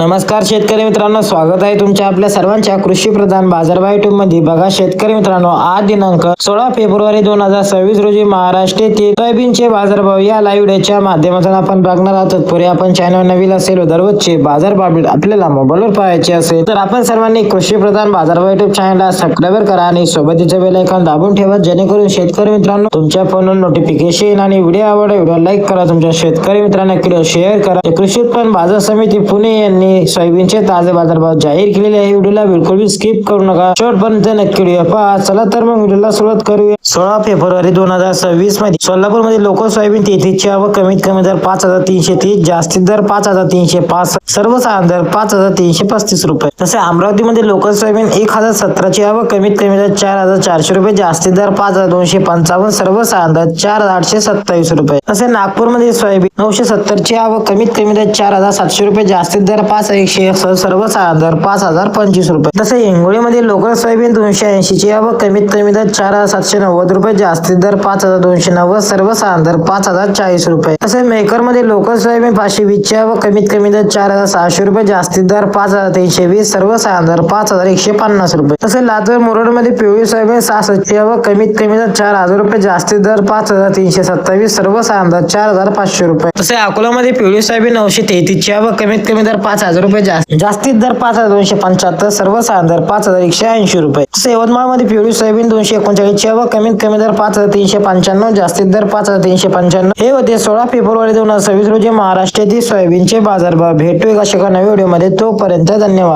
नमस्कार शेतकरी मित्रांनो स्वागत आहे तुमच्या आपल्या सर्वांच्या कृषी प्रधान बाजारभाव युट्यूबमध्ये. बघा शेतकरी मित्रांनो आज दिनांक सोळा फेब्रुवारी दोन हजार सव्वीस रोजी महाराष्ट्र येथील सोयाबीनचे बाजारभाव या लाईव्ह व्हिडिओच्या माध्यमातून आपण बघणार आहोत. पुढे आपण चॅनल नवीन असेल दररोजचे बाजारभाव आपल्याला मोबाईलवर पाहायचे असेल तर आपण सर्वांनी कृषी प्रधान बाजारभाव युट्यूब चॅनलला सबस्क्राईब करा आणि सोबतीचे बेल आयकॉन दाबून ठेवा जेणेकरून शेतकरी मित्रांनो तुमच्या फोनवर नोटिफिकेशन आणि व्हिडिओ आवड व्हिडिओ लाईक करा. तुमच्या शेतकरी मित्रांना व्हिडिओ शेअर करा. कृषी उत्पन्न बाजार समिती पुणे यांनी सोयाबीनचे ताजे बाजारभाव जाहीर केलेले आहे. व्हिडिओला बिलकुल स्किप करू नका. शेवटपर्यंत नक्की व्हिडिओ पहा. चला तर मग व्हिडिओला सुरुवात करूया. सोळा फेब्रुवारी दोन हजार सव्वीसमध्ये सोलापूरमध्ये लोक सोयाबीन तेहतीसची आवक कमीत कमी दर पाच हजार तीनशे तीस जास्तीत दर पाच हजार तीनशे पाच सर्वसाधारण दर पाच हजार तीनशे पस्तीस रुपये. तसे अमरावतीमध्ये लोकल सोयाबीन एक हजार सतराची आवक कमीत कमी दर चार हजार चारशे रुपये जास्तीत दर पाच हजार दोनशे पंचावन्न सर्वसाधारण दर चार हजार आठशे सत्तावीस रुपये. तसे नागपूरमध्ये सोयाबीन नऊशे सत्तरची आवक कमीत कमी दर चार हजार सातशे रुपये जास्तीत दर पाच एकशे एक सर्वसाधारण दर पाच हजार पंचवीस रुपये. तसे हिंगोळीमध्ये लोकल सोयाबीन दोनशे ऐंशीची व कमीत कमी दर चार हजार सातशे नव्वद रुपये जास्तीत दर पाच हजार दोनशे नव्वद सर्वसाधारण दर पाच हजार चाळीस रुपये. तसे मेकरमध्ये लोकल सोयाबीन पाचशे वीसच्या व कमीत कमी दर चार हजार सहाशे रुपये जास्तीत दर पाच हजार तीनशे वीस सर्वसाधारण दर पाच हजार एकशे पन्नास रुपये. तसे लातूर मुरडमध्ये पिवळी सोयाबीन सहासष्ट व कमीत कमी दर चार हजार रुपये जास्तीत दर पाच हजार तीनशे सत्तावीस सर्वसाधारण दर चार हजार पाचशे रुपये. तसे अकोलामध्ये पिवळी सोयाबीन नऊशे तेहतीसच्या व कमीत कमी दर पाच हजार रुपये जास्त. जास्तीत दर पाच हजार दोनशे पंच्याहत्तर सर्वसाधारण दर पाच हजार एकशे ऐंशी रुपये. तसे यवतमाळमध्ये पिवळी सोयाबीन दोनशे एकोणचाळीस व कमीत कमी दर पाच हजार तीनशे पंच्याण्णव जास्तीत दर पाच हजार तीनशे पंच्याण्णव. हे होते सोळा फेब्रुवारी दोन हजार सव्वीस रोजी महाराष्ट्रातील सोयाबीनचे बाजारभाव. भेटू एका एका नव्या व्हिडिओमध्ये. तोपर्यंत धन्यवाद.